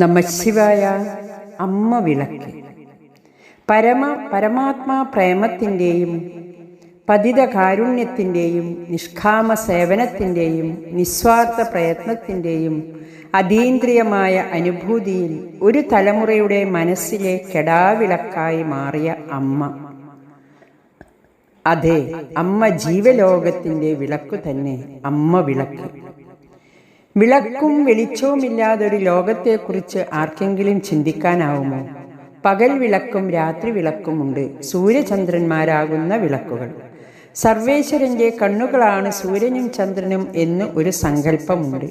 നമശിവായ അമ്മ വിളക്ക്. പരമ പരമാത്മാ പ്രേമത്തിന്റെയും പതിത കാരുണ്യത്തിന്റെയും നിഷ്കാമ സേവനത്തിന്റെയും നിസ്വാർത്ഥ പ്രയത്നത്തിന്റെയും അതീന്ദ്രിയമായ അനുഭൂതിയിൽ ഒരു തലമുറയുടെ മനസ്സിലെ കെടാവിളക്കായി മാറിയ അമ്മ. അതെ അമ്മ ജീവലോകത്തിന്റെ വിളക്കു തന്നെ അമ്മ വിളക്ക്. വിളക്കും വെളിച്ചവുമില്ലാതൊരു ലോകത്തെക്കുറിച്ച് ആർക്കെങ്കിലും ചിന്തിക്കാനാവുമോ? പകൽ വിളക്കും രാത്രി വിളക്കുമുണ്ട്. സൂര്യചന്ദ്രന്മാരാകുന്ന വിളക്കുകൾ. സർവേശ്വരന്റെ കണ്ണുകളാണ് സൂര്യനും ചന്ദ്രനും എന്ന് ഒരു സങ്കല്പമുണ്ട്.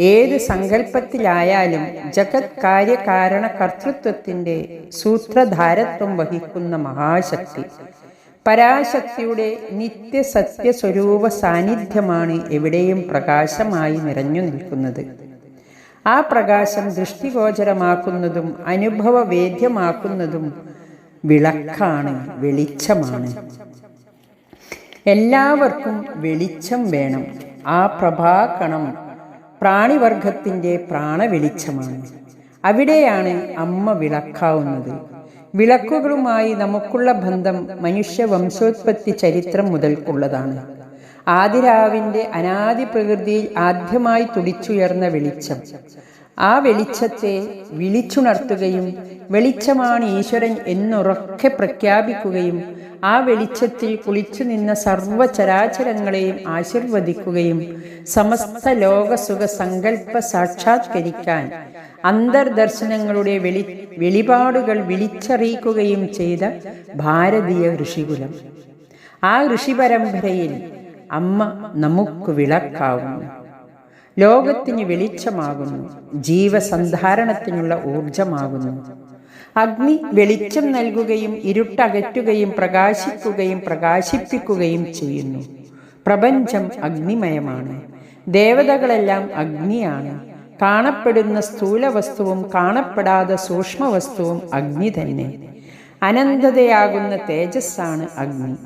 ഏത് സങ്കല്പത്തിലായാലും ജഗത് കാര്യകാരണ കർത്തൃത്വത്തിന്റെ സൂത്രധാരത്വം വഹിക്കുന്ന മഹാശക്തി. പരാശക്തിയുടെ നിത്യസത്യ സ്വരൂപ സാന്നിധ്യമാണ് എവിടെയും പ്രകാശമായി നിറഞ്ഞു നിൽക്കുന്നത്. ആ പ്രകാശം ദൃഷ്ടിഗോചരമാക്കുന്നതും അനുഭവവേദ്യമാക്കുന്നതും വിളക്കാണ് വെളിച്ചമാണ്. എല്ലാവർക്കും വെളിച്ചം വേണം. ആ പ്രഭാകണം പ്രാണിവർഗത്തിന്റെ പ്രാണവെളിച്ചമാണ്. അവിടെയാണ് അമ്മ വിളക്കാവുന്നത്. വിളക്കുകളുമായി നമുക്കുള്ള ബന്ധം മനുഷ്യ വംശോത്പത്തി ചരിത്രം മുതൽക്കുള്ളതാണ്. ആദിരാവിന്റെ അനാദി പ്രകൃതിയിൽ ആദ്യമായി തുടിച്ചുയർന്ന വെളിച്ചം. ആ വെളിച്ചത്തെ വിളിച്ചുണർത്തുകയും വെളിച്ചമാണ് ഈശ്വരൻ എന്നുറക്കെ പ്രഖ്യാപിക്കുകയും ആ വെളിച്ചത്തിൽ കുളിച്ചു നിന്ന സർവചരാചരങ്ങളെയും ആശീർവദിക്കുകയും സമസ്ത ലോകസുഖ സങ്കല്പ സാക്ഷാത്കരിക്കാൻ അന്തർദർശനങ്ങളുടെ വെളി വെളിപാടുകൾ വിളിച്ചറിയിക്കുകയും ചെയ്ത ഭാരതീയ ഋഷികുലം. ആ ഋഷിപരമ്പരയിൽ അമ്മ നമുക്ക് വിളക്കാവുന്നു. ലോകത്തിന് വെളിച്ചമാകുന്നു ജീവസന്ധാരണത്തിനുള്ള ഊർജമാകുന്നു അഗ്നി വെളിച്ചം നൽകുകയും ഇരുട്ടകറ്റുകയും പ്രകാശിക്കുകയും പ്രകാശിപ്പിക്കുകയും ചെയ്യുന്നു. പ്രപഞ്ചം അഗ്നിമയമാണ്. ദേവതകളെല്ലാം അഗ്നിയാണ്. കാണപ്പെടുന്ന സ്ഥൂല വസ്തുവും കാണപ്പെടാതെ സൂക്ഷ്മ വസ്തുവും അഗ്നി തന്നെ. അനന്തതയാകുന്ന തേജസ്സാണ് അഗ്നി.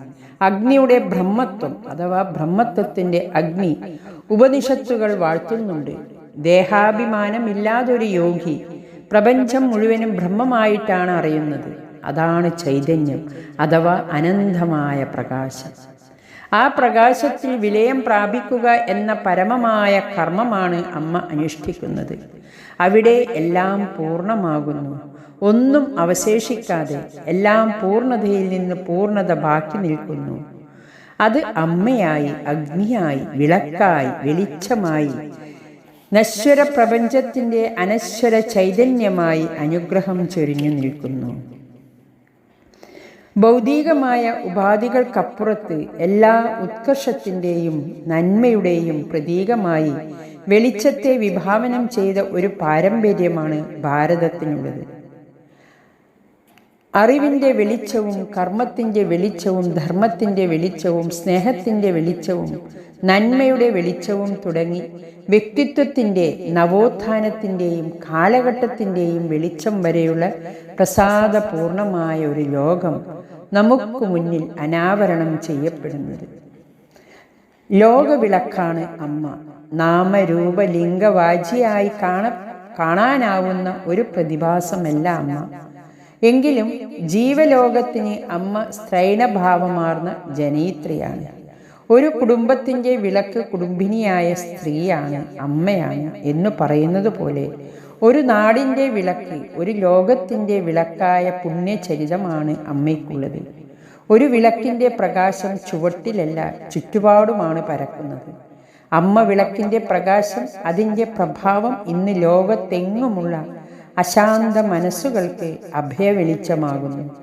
അഗ്നിയുടെ ബ്രഹ്മത്വം അഥവാ ബ്രഹ്മത്വത്തിന്റെ അഗ്നി ഉപനിഷത്തുകൾ വാഴ്ത്തുന്നുണ്ട്. ദേഹാഭിമാനമില്ലാതൊരു യോഗി പ്രപഞ്ചം മുഴുവനും ബ്രഹ്മമായിട്ടാണ് അറിയുന്നത്. അതാണ് ചൈതന്യം അഥവാ അനന്തമായ പ്രകാശം. ആ പ്രകാശത്തിൽ വിലയം പ്രാപിക്കുക എന്ന പരമമായ കർമ്മമാണ് അമ്മ അനുഷ്ഠിക്കുന്നത്. അവിടെ എല്ലാം പൂർണമാകുന്നു. ഒന്നും അവശേഷിക്കാതെ എല്ലാം പൂർണതയിൽ നിന്ന് പൂർണത ബാക്കി നിൽക്കുന്നു. അത് അമ്മയായി അഗ്നിയായി വിളക്കായി വെളിച്ചമായി. നശ്വര പ്രപഞ്ചത്തിന്റെ അനശ്വര ചൈതന്യമായി അനുഗ്രഹം ചൊരിഞ്ഞു നിൽക്കുന്നു. ഭൗതികമായ ഉപാധികൾക്കപ്പുറത്ത് എല്ലാ ഉത്കർഷത്തിന്റെയും നന്മയുടെയും പ്രതീകമായി വെളിച്ചത്തെ വിഭാവനം ചെയ്ത ഒരു പാരമ്പര്യമാണ് ഭാരതത്തിനുള്ളത്. അറിവിന്റെ വെളിച്ചവും കർമ്മത്തിന്റെ വെളിച്ചവും ധർമ്മത്തിന്റെ വെളിച്ചവും സ്നേഹത്തിന്റെ വെളിച്ചവും നന്മയുടെ വെളിച്ചവും തുടങ്ങി വ്യക്തിത്വത്തിന്റെ നവോത്ഥാനത്തിന്റെയും കാലഘട്ടത്തിന്റെയും വെളിച്ചം വരെയുള്ള പ്രസാദപൂർണമായ ഒരു ലോകം നമുക്ക് മുന്നിൽ അനാവരണം ചെയ്യപ്പെടുന്നത്. ലോകവിളക്കാണ് അമ്മ. നാമരൂപ ലിംഗവാജിയായി കാണ കാണാനാവുന്ന ഒരു പ്രതിഭാസമല്ല അമ്മ. എങ്കിലും ജീവലോകത്തിന് അമ്മ സ്ത്രൈണഭാവമാർന്ന ജനയിത്രിയാണ്. ഒരു കുടുംബത്തിന്റെ വിളക്ക് കുടുംബിനിയായ സ്ത്രീയാണ് അമ്മയാണ് എന്ന് പറയുന്നത് പോലെ ഒരു നാടിന്റെ വിളക്ക് ഒരു ലോകത്തിന്റെ വിളക്കായ പുണ്യചരിതമാണ് അമ്മയ്ക്കുള്ളത്. ഒരു വിളക്കിന്റെ പ്രകാശം ചുവട്ടിലല്ല ചുറ്റുപാടുമാണ് പരക്കുന്നത്. അമ്മ വിളക്കിന്റെ പ്രകാശം അതിന്റെ പ്രഭാവം ഇന്ന് ലോകത്തെങ്ങുമുള്ള അശാന്ത മനസ്സുകൾക്ക് അഭയവെളിച്ചമാകുന്നു.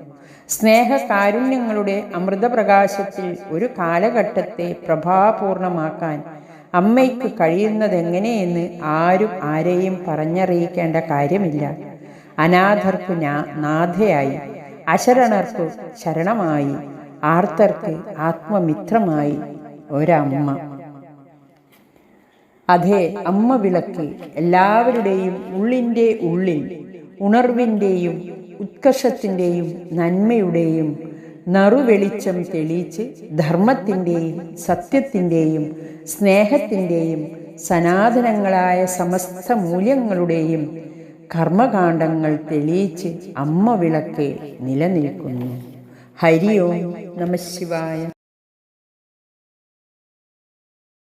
സ്നേഹകാരുണ്യങ്ങളുടെ അമൃതപ്രകാശത്തിൽ ഒരു കാലഘട്ടത്തെ പ്രഭാപൂർണമാക്കാൻ അമ്മയ്ക്ക് കഴിയുന്നതെങ്ങനെയെന്ന് ആരും ആരെയും പറഞ്ഞറിയിക്കേണ്ട കാര്യമില്ല. അനാഥർക്കു ഞാ നാഥയായി. അശരണർക്കു ശരണമായി. ആർത്തർക്ക് ആത്മമിത്രമായി. ഒരമ്മ. അതെ അമ്മ വിളക്ക് എല്ലാവരുടെയും ഉള്ളിന്റെ ഉള്ളിൽ ഉണർവിന്റെയും ഉത്കർഷത്തിന്റെയും നന്മയുടെയും നറുവെളിച്ചം തെളിയിച്ച് ധർമ്മത്തിന്റെയും സത്യത്തിന്റെയും സ്നേഹത്തിന്റെയും സനാതനങ്ങളായ സമസ്ത മൂല്യങ്ങളുടെയും കർമ്മകാണ്ഡങ്ങൾ തെളിയിച്ച് അമ്മ വിളക്ക് നിലനിൽക്കുന്നു. ഹരിയോ നമ ശിവായ.